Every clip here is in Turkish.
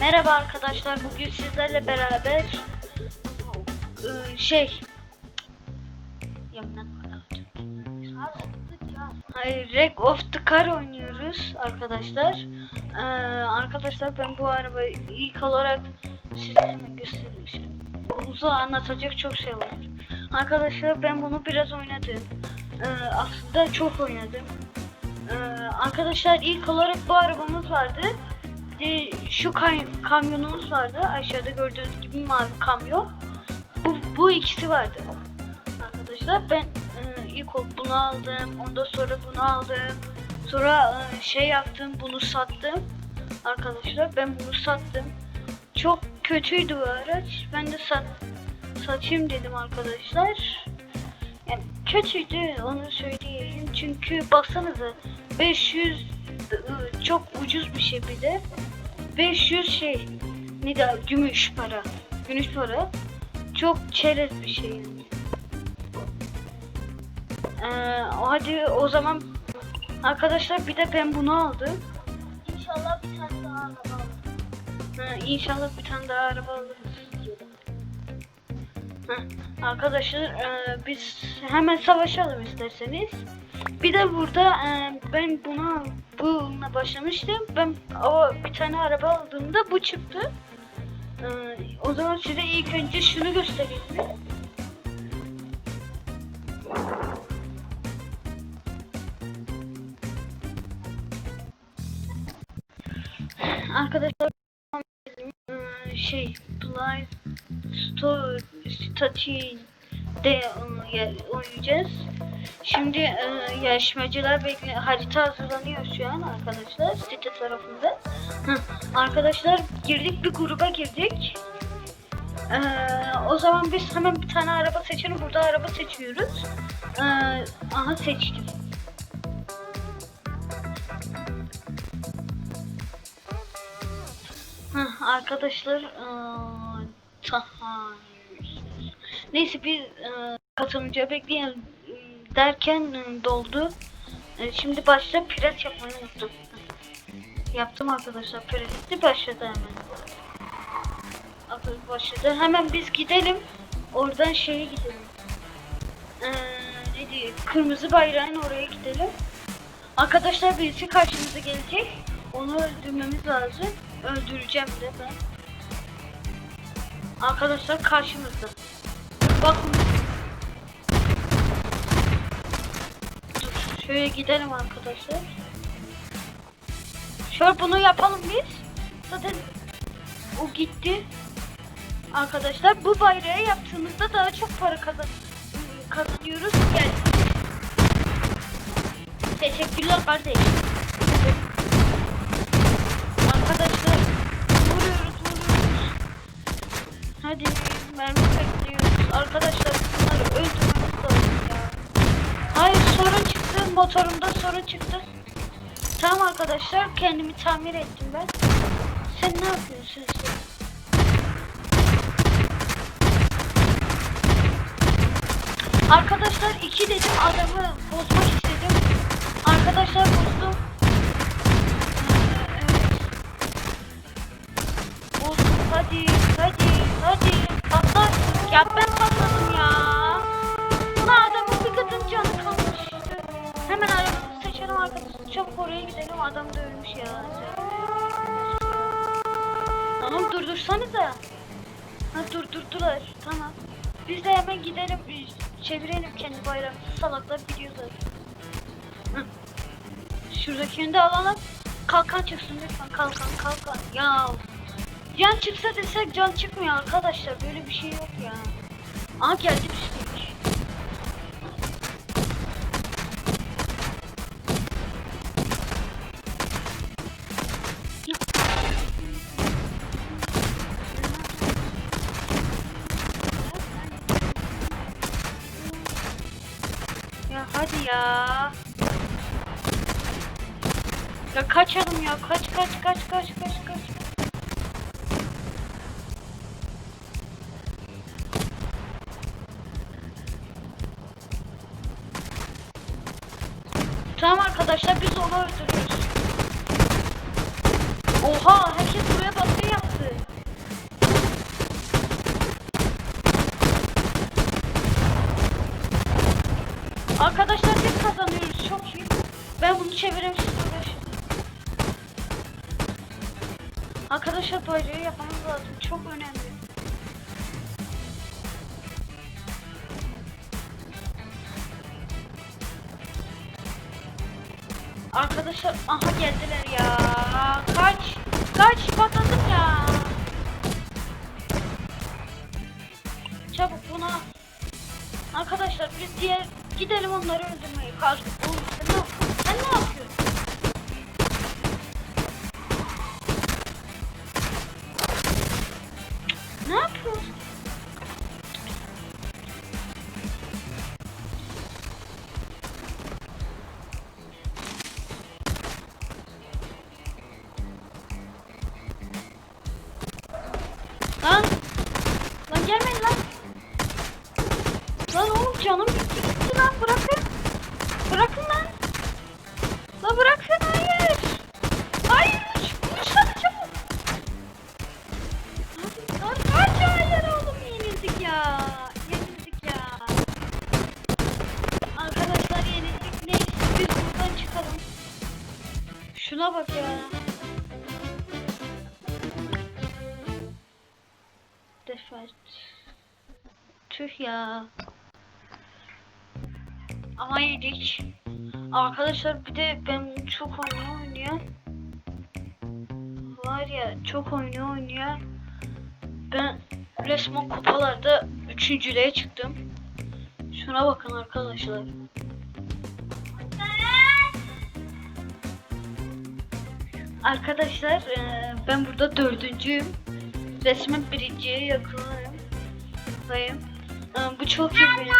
Merhaba arkadaşlar. Bugün sizlerle beraber e, şey Hayır, of the Car oynuyoruz arkadaşlar. Ee, arkadaşlar ben bu arabayı ilk olarak size hemen göstereyim. Uzun anlatacak çok şey var. Arkadaşlar ben bunu biraz oynadım. Ee, aslında çok oynadım. Ee, arkadaşlar ilk olarak bu arabamız vardı. De şu kay- kamyonumuz vardı. Aşağıda gördüğünüz gibi mavi kamyon. Bu, bu ikisi vardı. Arkadaşlar ben e, ilk bunu aldım. Ondan sonra bunu aldım. Sonra e, şey yaptım. Bunu sattım. Arkadaşlar ben bunu sattım. Çok kötüydü bu araç. Ben de sat satayım dedim arkadaşlar. Yani kötüydü onu söyleyeyim. Çünkü baksanıza 500 ı, çok ucuz bir şey bir de. 500 şey ne de gümüş para. Gümüş para. Çok çerez bir şey yani. Ee, hadi o zaman arkadaşlar bir de ben bunu aldım. İnşallah bir tane daha araba alırım. Ha, inşallah bir tane daha araba alırız. Ha, arkadaşlar e, biz hemen savaşalım isterseniz. Bir de burada e, ben buna bununla başlamıştım. Ben o bir tane araba aldığımda bu çıktı. E, o zaman size ilk önce şunu göstereyim. Arkadaşlar e, şey Blind Store Statue de e, ya- oynayacağız. Şimdi e, yarışmacılar bekle harita hazırlanıyor şu an arkadaşlar site tarafında. Hı, arkadaşlar girdik bir gruba girdik. E, o zaman biz hemen bir tane araba seçelim. Burada araba seçiyoruz. E, aha seçtim. Hah, arkadaşlar eee, tahayyül. Neyse bir eee katılımcıya bekleyelim derken eee, doldu. Eee, şimdi başta pres yapmayı unuttum. Yaptım arkadaşlar presi başladı hemen. Başladı. Hemen biz gidelim. Oradan şeye gidelim. Eee ne diye kırmızı bayrağın oraya gidelim. Arkadaşlar birisi karşımıza gelecek. Onu öldürmemiz lazım. Öldüreceğim de ben. Arkadaşlar karşımızda. Dur şöyle gidelim arkadaşlar. Şöyle bunu yapalım biz. Zaten o gitti. Arkadaşlar bu bayrağı yaptığımızda daha çok para kazan kazanıyoruz. Gel. Teşekkürler kardeş. Arkadaşlar vuruyoruz vuruyoruz. Hadi mermi bekliyoruz. Arkadaşlar bunları öldürmemiz lazım ya. Hayır sorun çıktı. Motorumda sorun çıktı. Tamam arkadaşlar kendimi tamir ettim ben. Sen ne yapıyorsun sen? Arkadaşlar iki dedim adamı bozmak istedim. Arkadaşlar bozdum. Evet. Bozdum hadi hadi hadi patlar. Ya ben patladım seçelim arkadaşlar. Çabuk oraya gidelim adam da ölmüş ya. Tamam durdursanıza. Ha durdurdular. Tamam. Biz de hemen gidelim. Çevirelim kendi bayrağımızı. Salaklar gidiyor zaten. Hı. Şuradakini de alalım. Kalkan çıksın lütfen. Kalkan kalkan. Ya. Can çıksa desek can çıkmıyor arkadaşlar. Böyle bir şey yok ya. Aa geldi pislik. Ya ya. Kaçalım ya. Kaç kaç kaç kaç kaç kaç. Tamam arkadaşlar biz onu öldürüyoruz. Oha herkes çevirimsiz uğraşın. Arkadaşlar bayrağı yapmamız lazım. Çok önemli. Arkadaşlar aha geldiler ya. Kaç. Kaç patladım ya. Çabuk buna. Arkadaşlar biz diğer gidelim onları caused Yedik. Arkadaşlar bir de ben çok oynuyor oynuyor. Var ya çok oynuyor oynuyor. Ben resmen kupalarda üçüncülüğe çıktım. Şuna bakın arkadaşlar. Arkadaşlar eee, ben burada dördüncüyüm. Resmen birinciye yakınım. Eee, Bu çok iyi benim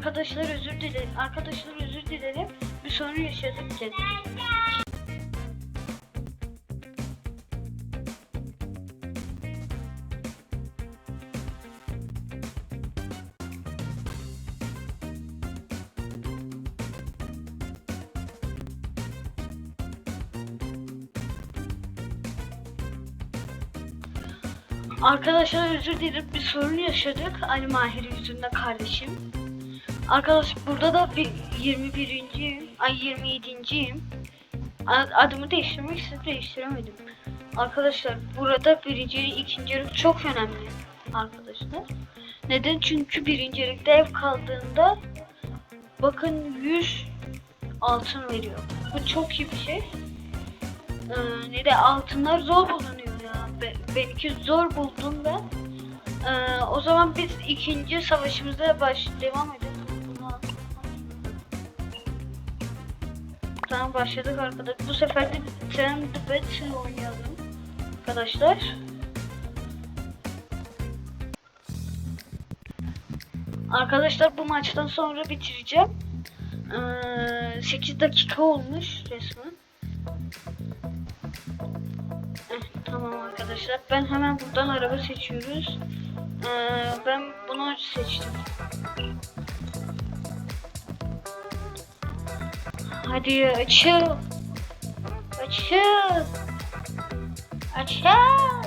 Arkadaşlar özür dilerim. Arkadaşlar özür dilerim. Bir sorun yaşadık dedim. Arkadaşlar özür dilerim bir sorun yaşadık Ali Mahir yüzünden kardeşim. Arkadaş burada da bir 21.yim. Ay 27.yim. A- Adımı değiştirmek istedim değiştiremedim. Arkadaşlar burada birincilik ikincilik çok önemli arkadaşlar. Neden? Çünkü birincilikte ev kaldığında bakın 100 altın veriyor. Bu çok iyi bir şey. Ee, ne de altınlar zor bulunuyor ya. Be, benimki zor buldum ben. Ee, o zaman biz ikinci savaşımıza baş devam edelim. Tamam başladık arkadaşlar. Bu sefer de the Battle oynayalım. Arkadaşlar. Arkadaşlar bu maçtan sonra bitireceğim. Ee, 8 dakika olmuş resmen. Eh, tamam arkadaşlar. Ben hemen buradan araba seçiyoruz. Ee, ben bunu seçtim. Hadi açıl. Açıl. Açıl.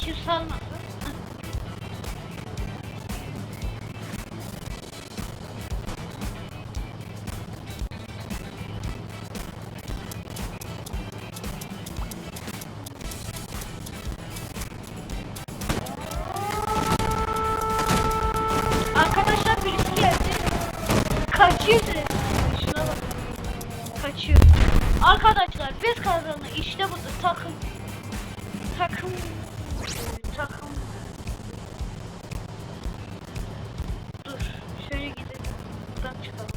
Kim salmasın? Arkadaşlar birisi geldi. Kaçıyor. Şuna bak. Kaçıyor. Arkadaşlar biz kazandık. İşte bu takım. Takım. Takım. Dur. Şöyle gidelim. Buradan çıkalım.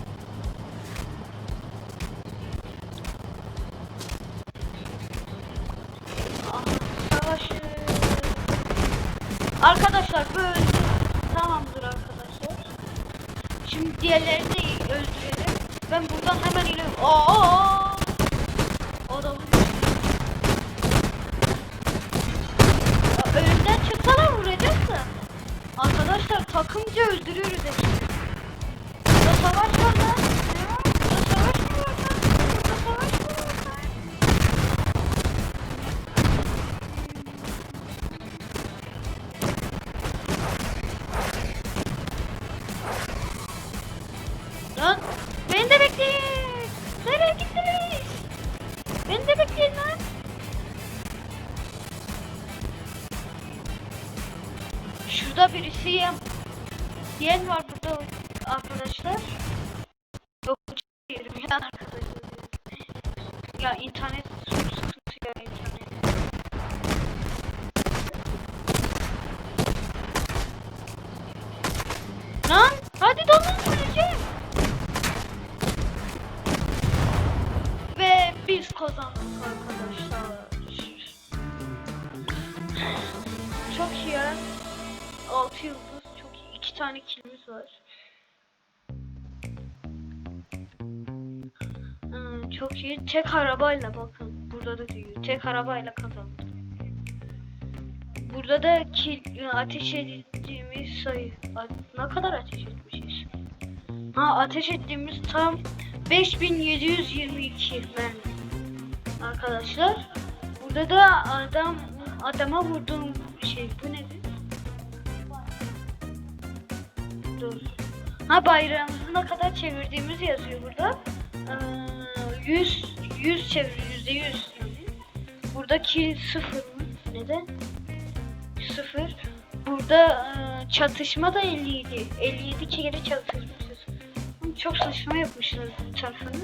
Ah, Savaşı. Arkadaşlar böyle. Tamamdır arkadaşlar. Şimdi diğerlerini de öldürelim. Ben buradan hemen ileri... Aa! Takımca öldürüyoruz hepsini. Burada savaş var lan. Burada savaş mı var lan? Burada savaş mı var lan? Lan beni de bekleyin. Nereye gittiniz? Beni de bekleyin lan. Şurada birisi yem. Yen var burada arkadaşlar. Yok yerim ya arkadaşlar. Ya internet sıkıntı ya internet. Lan hadi dolun öleceğim. Ve biz kazandık arkadaşlar. tane kilimiz var. Hmm, çok iyi. Tek arabayla bakın. Burada da diyor. Tek arabayla kazandık. Burada da kil, ateş ettiğimiz sayı. Ne kadar ateş etmişiz? Ha ateş ettiğimiz tam 5722 mermi. Arkadaşlar. Burada da adam adama vurduğum şey bu ne? 30. Ha bayrağımızı ne kadar çevirdiğimiz yazıyor burada. Ee, 100 100 çevir yüzde 100. Buradaki sıfır mı? Ne de? Sıfır. Burada e, çatışma da 57. 57 kere çatışmışız. Çok saçma yapmışsınız bu tarafını.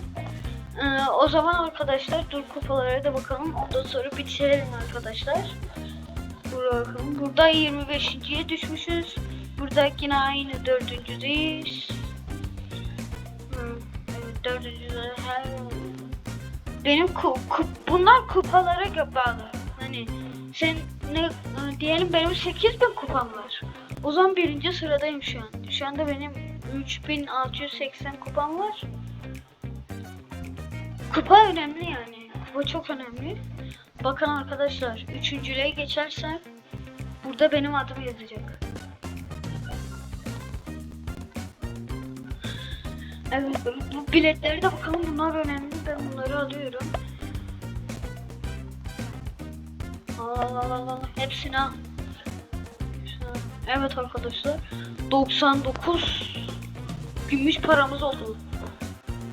Ee, o zaman arkadaşlar dur kupalara da bakalım. Ondan sonra bitirelim arkadaşlar. Dur bakalım. Burada 25.ye düşmüşüz. Burada yine aynı dördüncüdeyiz. Dördüncüde her... Benim ku, ku- bunlar kupalara bağlı. Hani sen ne diyelim benim 8000 kupam var. O zaman birinci sıradayım şu an. Şu anda benim 3680 kupam var. Kupa önemli yani. Kupa çok önemli. Bakın arkadaşlar, üçüncülüğe geçersem burada benim adım yazacak. Evet, bu biletleri de bakalım bunlar önemli. Ben bunları alıyorum. Al al al al. Hepsini al. Evet arkadaşlar. 99 gümüş paramız oldu.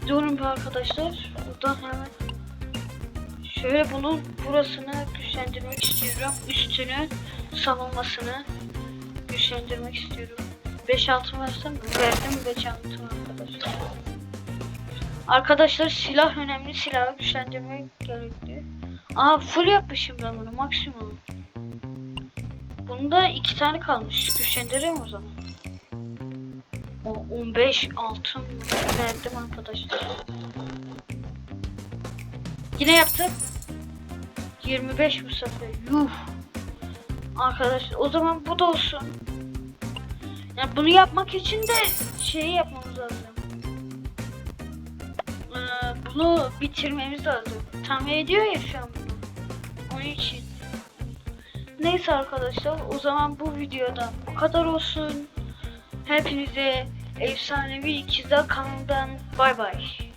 Diyorum bir arkadaşlar. Buradan hemen şöyle bunun burasını güçlendirmek istiyorum. Üstünü savunmasını güçlendirmek istiyorum. 5 altın mi? Verdim 5 altın arkadaşlar. Arkadaşlar silah önemli. Silahı güçlendirmek gerekli. Aa full yapmışım ben bunu maksimum. Bunda iki tane kalmış. Güçlendireyim o zaman. O 15 altın verdim arkadaşlar. Yine yaptım. 25 bu sefer. Yuh. Arkadaşlar o zaman bu da olsun. Yani bunu yapmak için de şeyi yapmamız lazım. Ee, bunu bitirmemiz lazım. Tamir ediyor ya şu an bunu. Onun için. Neyse arkadaşlar o zaman bu videoda bu kadar olsun. Hepinize efsanevi ikizler kanalından bay bay.